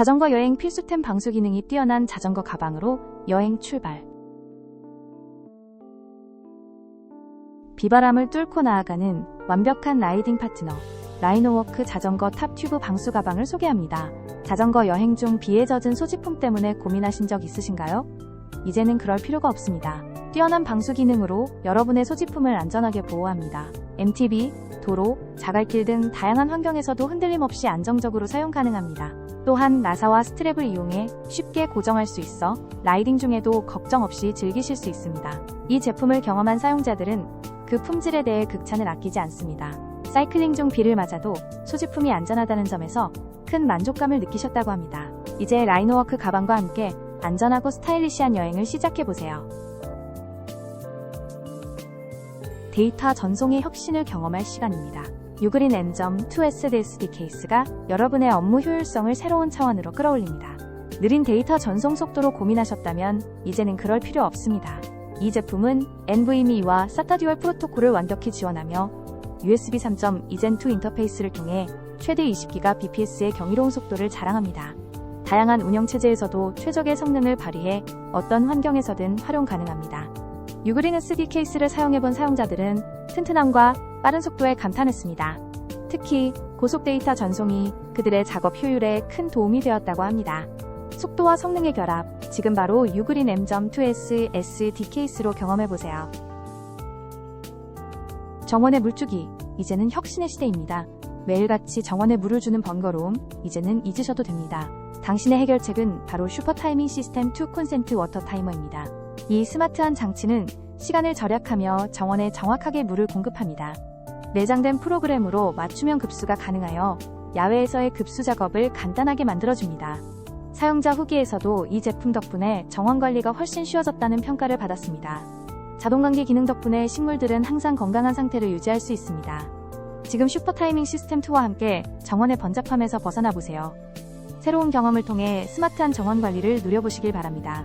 자전거 여행 필수템 방수 기능이 뛰어난 자전거 가방으로 여행 출발. 비바람을 뚫고 나아가는 완벽한 라이딩 파트너. 라이노워크 자전거 탑 튜브 방수 가방을 소개합니다. 자전거 여행 중 비에 젖은 소지품 때문에 고민하신 적 있으신가요? 이제는 그럴 필요가 없습니다. 뛰어난 방수 기능으로 여러분의 소지품을 안전하게 보호합니다. MTB, 도로, 자갈길 등 다양한 환경에서도 흔들림 없이 안정적으로 사용 가능합니다. 또한 나사와 스트랩을 이용해 쉽게 고정할 수 있어 라이딩 중에도 걱정 없이 즐기실 수 있습니다. 이 제품을 경험한 사용자들은 그 품질에 대해 극찬을 아끼지 않습니다. 사이클링 중 비를 맞아도 소지품이 안전하다는 점에서 큰 만족감을 느끼셨다고 합니다. 이제 라이노워크 가방과 함께 안전하고 스타일리시한 여행을 시작해보세요. 데이터 전송의 혁신을 경험할 시간입니다. 유그린 N점 2SDSD 케이스가 여러분의 업무 효율성을 새로운 차원으로 끌어올립니다. 느린 데이터 전송 속도로 고민하셨다면 이제는 그럴 필요 없습니다. 이 제품은 NVMe와 SATA 듀얼 프로토콜을 완벽히 지원하며 USB 3.2 Gen 2 인터페이스를 통해 최대 20기가 bps의 경이로운 속도를 자랑합니다. 다양한 운영 체제에서도 최적의 성능을 발휘해 어떤 환경에서든 활용 가능합니다. 유그린 SD 케이스를 사용해본 사용자들은 튼튼함과 빠른 속도에 감탄했습니다. 특히 고속 데이터 전송이 그들의 작업 효율에 큰 도움이 되었다고 합니다. 속도와 성능의 결합, 지금 바로 유그린 M.2S SD 케이스로 경험해보세요. 정원의 물주기, 이제는 혁신의 시대입니다. 매일같이 정원에 물을 주는 번거로움, 이제는 잊으셔도 됩니다. 당신의 해결책은 바로 슈퍼 타이밍 시스템 2 콘센트 워터 타이머입니다. 이 스마트한 장치는 시간을 절약하며 정원에 정확하게 물을 공급합니다. 내장된 프로그램으로 맞춤형 급수가 가능하여 야외에서의 급수 작업을 간단하게 만들어줍니다. 사용자 후기에서도 이 제품 덕분에 정원 관리가 훨씬 쉬워졌다는 평가를 받았습니다. 자동 관계 기능 덕분에 식물들은 항상 건강한 상태를 유지할 수 있습니다. 지금 슈퍼 타이밍 시스템 2와 함께 정원의 번잡함에서 벗어나 보세요. 새로운 경험을 통해 스마트한 정원 관리를 누려보시길 바랍니다.